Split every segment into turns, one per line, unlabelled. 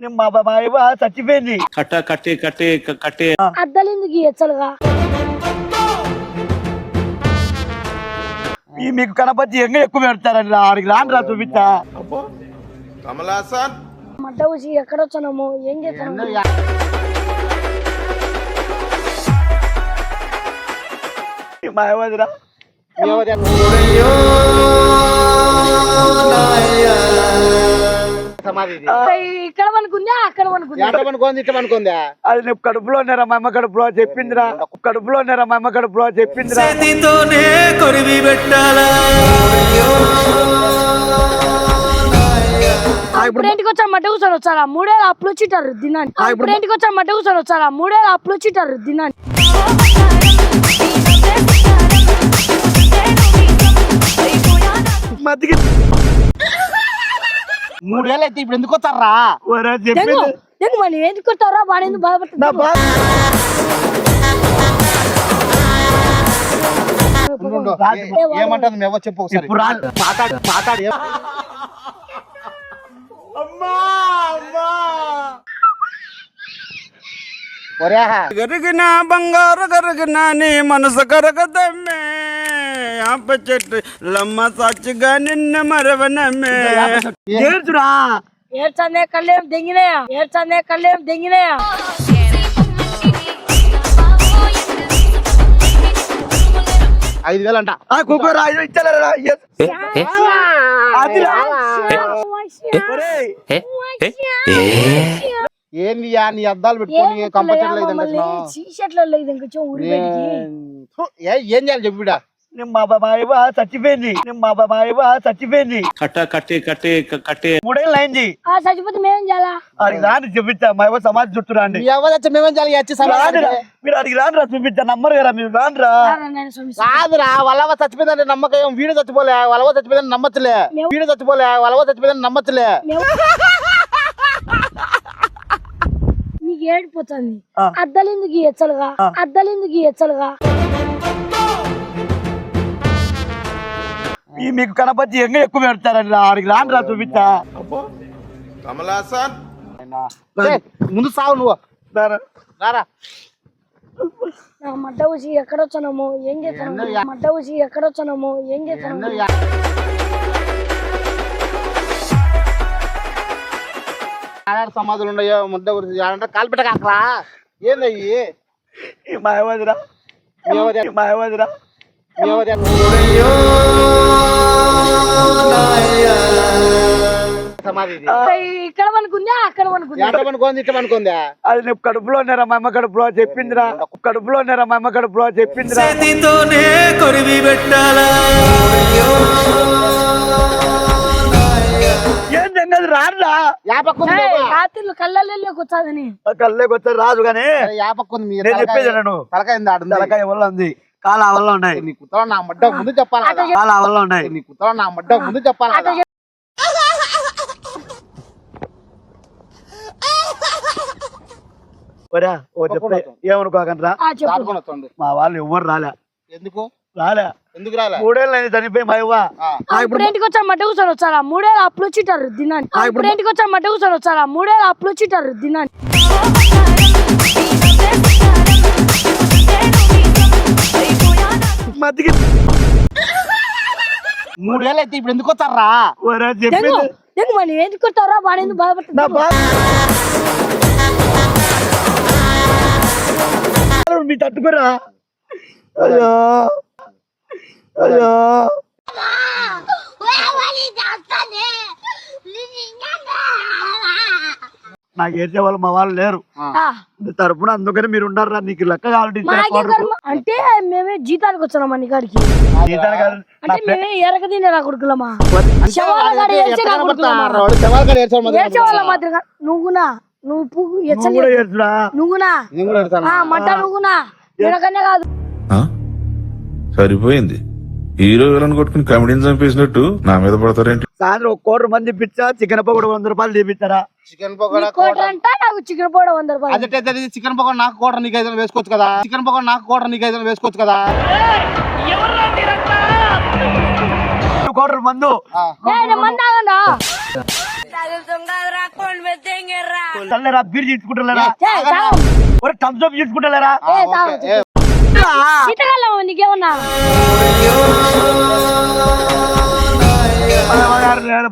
మా చచ్చిపోయింది.
కట్ట కట్టే కట్టే కట్టే.
అద్దలు ఎందుకు ఎచ్చలుగా
ఈ మీకు కనపచ్చి ఎంగ ఎక్కువ పెడతారని రా ఆడికి రాను రా చూపిస్తా.
మడ్డ వచ్చి ఎక్కడ వచ్చానము ఏం చేస్తాను
మా ఇవ్వదిరా
సమాధి ఇది.
ఇక్కడ అక్కడ అనుకుందా
ఎట్ట పనుకుంది? ఇట్ట పనుకుందా?
అది నువ్వు కడుపులో ఉన్నారా మా అమ్మ కడుపులో చెప్పిందిరా. కడుపులో ఉన్నారా మా అమ్మ కడుపులో చెప్పిందిరా.
ఇప్పుడు ఇంటికి వచ్చాను మడ్డ కూర్చొని వచ్చారా మూడేళ్ళు అప్పులు వచ్చిటారు దినాన్ని ఇప్పుడు ఇంటికి వచ్చాను మడ్డ కూర్చొని వచ్చారా మూడేళ్ళు అప్పులు వచ్చిటారు దినాన్ని
మూడేళ్ళు అయితే ఇప్పుడు ఎందుకు
చెప్పింది.
దెంగు మరి? ఎందుకు కొట్టారా వాడు ఎందుకు
నా
బాధపడుతున్నా
బా
ఉండు. ఏ- ఏమంటుంది మేవో చెప్పు ఒకసారి. ఒరే
గరిగిన బంగారు గరిగిన నీ మనసు కరగదమ్మే. ఆప చెట్టు లమ్మ సాక్షిగా నిన్న మరవనమ్మే
ఏడ్చురా.
ఏడ్చందే కళ్ళేం దెంగినాయా? ఏడ్చందే కళ్ళేం దెంగినాయా?
ఐదు వేలు అంట.
ఆ కుక్కరా ఒరేయ్
ఏంది యా నీ అద్దాలు పెట్టుకొని కంపల్సరీ
లేదు
ఏం చేయాలి చెప్పు బిడ్డ?
నిమ్మ మా ఇవ్వ చచ్చిపోయింది నిమ్మ ఇవ్వ చచ్చిపోయింది
కట్ట కట్టే కట్టే కట్టే
మూడేళ్ళు అయింది
ఆ చచ్చిపోతే మేమేం చేయాలా
ఆడికి రాని చూపిస్తా మా ఇవ్వ సమాధి చుట్టూ రాండి
తెచ్చ మేమేం చేయాలి వచ్చి
రాండి రా. మీరు అడిగి రాను రా చూపిస్తా నమ్మరు కదా మీరు రానురా.
కాదురా వాళ్ళవ చచ్చిపోయిందంటే నమ్మకం వీడు చచ్చిపోలే వాళ్ళవ చచ్చిపోయిందని నమ్మచ్చులే
మేము-
వీడు చచ్చిపోలే వాళ్ళవ చచ్చిపోయిందని నమ్మచ్చులే
నీకు ఏడిపోతుంది. అద్దలు ఎందుకు ఎచ్చలుగా అద్దలు ఎందుకు ఎచ్చలుగా
మీకు కనపచ్చి ఎంగ ఎక్కువ పెడతారని రా ఆడికి రాను రా చూపిస్తా
ఏయ్, ముందు సావు నువ్వు.
రారా.
మడ్డ వచ్చి ఎక్కడ వచ్చానము ఏం చేస్తాను మడ్డ వచ్చి ఎక్కడ వచ్చానము ఏం చేస్తాను
ఆడాడు సమాధులు ఉన్నాయో ముద్ద గురించి ఆడంటే కాల్పెట్ట కాకరా ఏందయ్యి
ఈ మా
ఇక్కడ అనుకుందా అక్కడ
పనుకుంది? పనుకుందా?
అది నువ్వు కడుపులో ఉన్నారా? మా అమ్మ కడుపులో చెప్పిందిరా. కడుపులో ఉన్నారా? మా అమ్మ కడుపులో చెప్పిందిరా.
కొరివి పెట్టాలా?
ఏం జంగది? రానురా
యాపక్కుంది
ఏయ్,
బాబా.
రాత్రిళ్ళు కళ్ళల్లో కూర్చోదని
కళ్ళకి వచ్చే రాదు కానీ
యాపక్కుంది
నేను చెప్పేది
తలకాయ- ఉంది.
తలకాయ వల్ల ఉంది కాలు ఆ వల్ల ఉన్నాయి.
నీ కుత్తలో నా మడ్డ ముందు చెప్పాలి కదా.
కాలు ఆ వల్ల ఉన్నాయి.
నీ కుత్తలో నా మడ్డ ముందు చెప్పాలి కదా.
ఒరా ఓ చెప్పే. ఏమనుకోకండి
ఆ చెప్పు.
దాటుకొని వస్తుంది
మా వాళ్ళు ఎవ్వరు రాలే.
ఎందుకు?
రాలే.
ఎందుకు రాలే?
మూడేళ్ళు అయింది చనిపోయి మా ఇవ్వ.
ఆ.
ఆ, ఇప్పుడు ఇంటికి వచ్చాను మడ్డ కూర్చొని వచ్చారా? మూడేళ్ళు అప్పులు వచ్చిటారు దినాన్ని. ఆ, ఇప్పుడు ఇంటికి వచ్చాను మడ్డ కూర్చొని వచ్చారా? మూడేళ్ళు అప్పులు వచ్చిటారు దినాన్ని.
మతికి
మూడేళ్ళు అయితే ఇప్పుడు ఎందుకు
దెంగు
చెప్పింది.
దెంగు మరి ఎందుకు కొట్టారా వాడు ఎందుకు
నా
బాధపడుతున్నా
బాధ మీ తట్టుకురా? అయ్యో. అయ్యో. నాకు ఏడ్చే వాళ్ళు మా వాళ్ళు లేరు. తరపున అందుకని మీరు ఉండరు నీకు లెక్క కావాలంటే.
అంటే మేమే జీతానికి వచ్చాం అన్ని కాడికి.
జీతాలు కాదు. నా
అంటే మేమే ఎరగ తినే నా కొడుకులమా
అంటే
శవాల కాడ
వాడు
ఏడ్చే
ఎట్ట
నా కొడుకులమా
కనపడతాడు? వాడు శవాల కాడ ఏడ్చాడు మొదలు
ఏడ్చే వాళ్ళ మాదిరిగా నువ్వునా? నువ్వు నువ్వునా? నువ్వునా? కాదు.
ఆ? సరిపోయింది. హీరో విలన్ కొట్టుకుని కమెడీని చంపేసినట్టు నా మీద పడతారేంటి?
సాయంత్రం ఒక కోటి మంది పిచ్చా చికెన్ పకోడ వంద రూపాయలు తీపిస్తారా
చికెన్ పకోడా
కోటి అంట నాకు చికెన్ పోవడం వంద రూపాయలు.
అదే చికెన్ పకోడా నాకు కోట నీకు ఐదు వేసుకోవచ్చు కదా. చికెన్ పకోడా నాకు కోట నీకు ఐదు వేసుకోవచ్చు కదా.
కోటరు మందు. చల్లరా బీర్ తీసుకుంటలేరా థమ్స్ అప్ తీసుకుంటలేరా
నీకేమన్నా?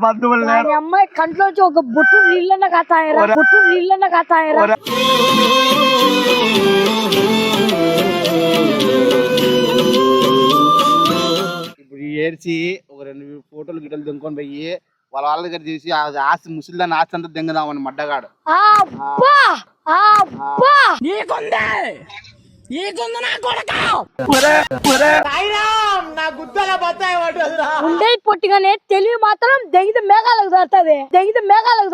బంధువులు
అమ్మాయి కంట్లోంచి ఒక బొట్టు నీళ్ళన్న కాతాయరా బొట్టు నీళ్ళన్న కాతాయరా.
ఇప్పుడు ఏడ్చి ఒక రెండు ఫోటోలు గిటలు దింకొని పోయి వాళ్ళ వాళ్ళ దగ్గర చేసి ఆ ఆస్తి ముసలిదాన్ని ఆస్తి అంతా దింగదామని మడ్డగాడు.
అబ్బా అబ్బా
ఒరే, ఒరే.
ఉండే పొట్టిగానే తెలివి మాత్రం దెంగితే మేఘాలకు దారుతుంది దెంగితే మేఘాలకు.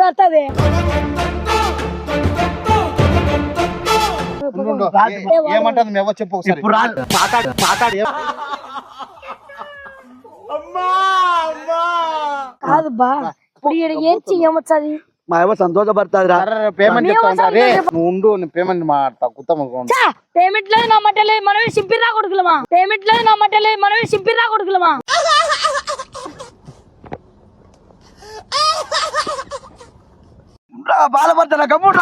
ఏ- ఏమంటుంది మేము చెప్పు ఒకసారి. ఏం-
కాదు బా ఇప్పుడు ఈడ ఏడ్చి ఏమొచ్చది
మా సంతోషపడుతుందిరా.
పేమెంట్
మేము
చెప్తా ఉంటా. రే
సంతోషం-
నువ్వు ఉండు నేను పేమెంట్ మాట్లాడతా కుత్తమ్మ
చా పేమెంట్ లేదు నా మట్ట లేదు మనమే సింపిరా కొడుకులమా? పేమెంట్ లేదు నా మట్ట లేదు మనమే సింపిరా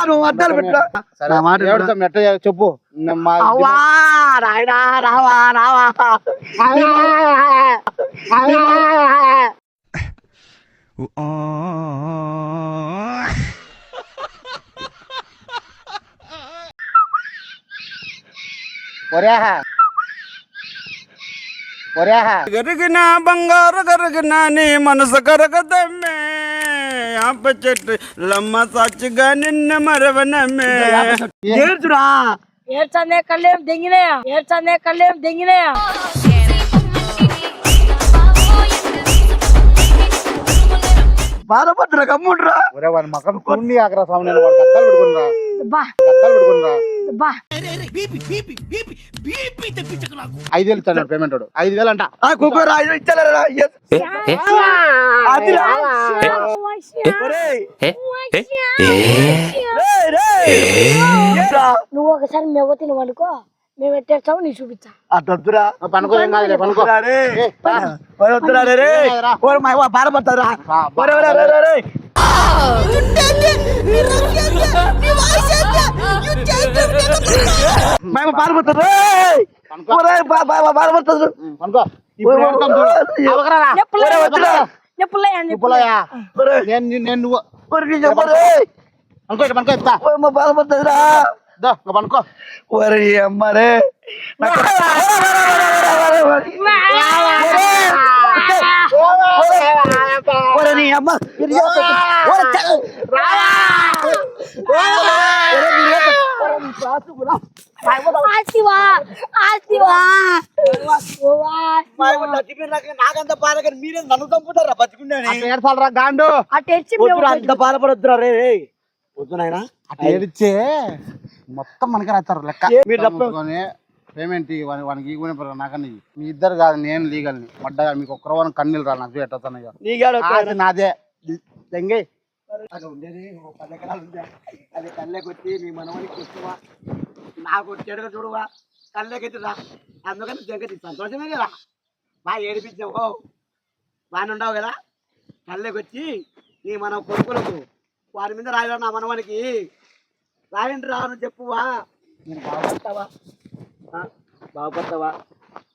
నువ్వు అద్దాలు
చెప్పు.
రావా రావా.
ఒరే ఒరే
కరిగిన బంగారు కరిగిన నీ మనసు కరగదమ్మే ఆప చెట్టు లమ్మ సాక్షిగా నిన్న మరవనమ్మే
ఏడ్చురా
ఏడ్చందే కళ్ళేం దెంగినాయా ఏడ్చందే కళ్ళేం దెంగినాయా
బాధపడుతురా గమ్ముడు రా
ఒరే వాడి మకం కొన్ని ఆకరా స్వామి నేను వాడు గద్దాలు పెట్టుకునిరా
బా.
గద్దాలు పెట్టుకునిరా
బా.
ఐదు వేలు ఇస్తాను పేమెంట్ వాడు. ఐదు వేలు అంట
కుక్కరా అదిరా?
నువ్వు ఒకసారి మెవ్వ తినవనుకో మేము ఎట్టేస్తాము నీ చూపించా
అట్టొద్దురా
పనుకో ఏం కాదులే పనుకో.
రే. వద్దురా రే? రే. ఒరే మా అవ్వ బాధపడతారా ఒరే ఒరే ఒరే, ఒరే, ఒరే. మా అవ్వ బాధపడతారు రేయ్.
పనుకో.
ఒరే బాధపడతారు
పనుకో. నేను నువ్వు. పనుకో ఇస్తా. దో పనుకో
ఒరే ఈ అమ్మరే నీ అమ్మ నాకంత బాధ కానీ మీరే నన్ను చంపుతారా బతికుండని
ఏడ్చాలరా గాండు
అంత బాధపడొద్దురా రే రే వద్దు నాయనా
అట్లా ఏడిచ్చే మొత్తం మనకి రాస్తారు లెక్క. పేమెంట్ వానికి ఇవ్వని నాకన్నా. మీ ఇద్దరు కాదు నేను లీగల్ని మడ్డగా మీకు ఒక్కరో వానికి కన్నీళ్ళు రా నాకు ఆస్తి నాదే.
అది ఉండేది. ఓ పది ఎకరాలు ఉందా అది కళ్ళకి వచ్చి నీ మనవనికి ఇస్తువా నాకు వచ్చాడుగా చూడువా? రా. అందుకని జగతి సంతోషమే కదా. బాగా ఏడిపించావు. బాగానే ఉండవు కదా. కళ్ళకి వచ్చి నీ మన కొడుకులకు వారి మీద రాయడం నా మనవనికి. రాయండి రా అని చెప్పువా నేను బాగుపడతావా? బాగుపడతావా?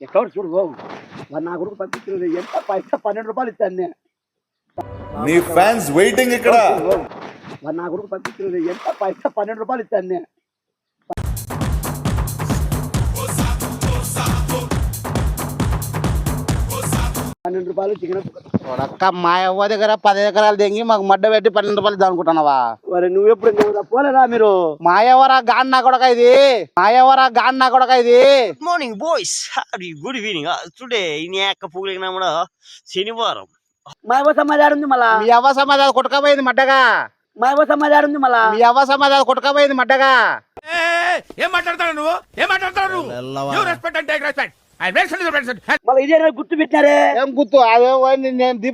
ఎక్కడ చూడు బాబు మరి నా కొడుకు పంపించిన ఎంత పైసా పన్నెండు రూపాయలు ఇస్తాను నేను.
నీ ఫ్యాన్స్ వెయిటింగ్ ఇక్కడ.
మరి నా కొడుకు పంపించిన ఎంత పైసా పన్నెండు రూపాయలు ఇస్తాను నేను. పన్నెండు రూపాయలు చికెన్
అక్క మా అవ్వ దగ్గర పది ఎకరాలు తెంగి మాకు మడ్డ పెట్టి పన్నెండు రూపాయలు అనుకుంటున్నావా
మరి నువ్వు ఎప్పుడు నువ్వు పోలేదా? మీరు?
మాయవరా గాన్ నా కొడక ఇది. మాయవరా గాన్ నా కొడక ఇది.
Howdy, good evening. Uh, today, in Yakapulek Namada, శనివారం.
మా యవ సమాజాడు ఉంది మళ్ళా?
మీ అవ్వ సమాధానం కొట్టుకపోయింది మడ్డగా.
మా యవ సమాజాడు ఉంది మళ్ళా?
మీ అవ్వ సమాధానం కొట్టుకపోయింది మడ్డగా.
ఏం మాట్లాడతాడు నువ్వు? ఏం మాట్లాడతాడు నువ్వు? రెస్పెక్ట్ అంటే రెస్పెక్ట్ ఐ రెస్పెక్ట్
మళ్ళీ ఇదే గుర్తు పెట్టినారే?
ఏం గుర్తు? అదే నేను దీప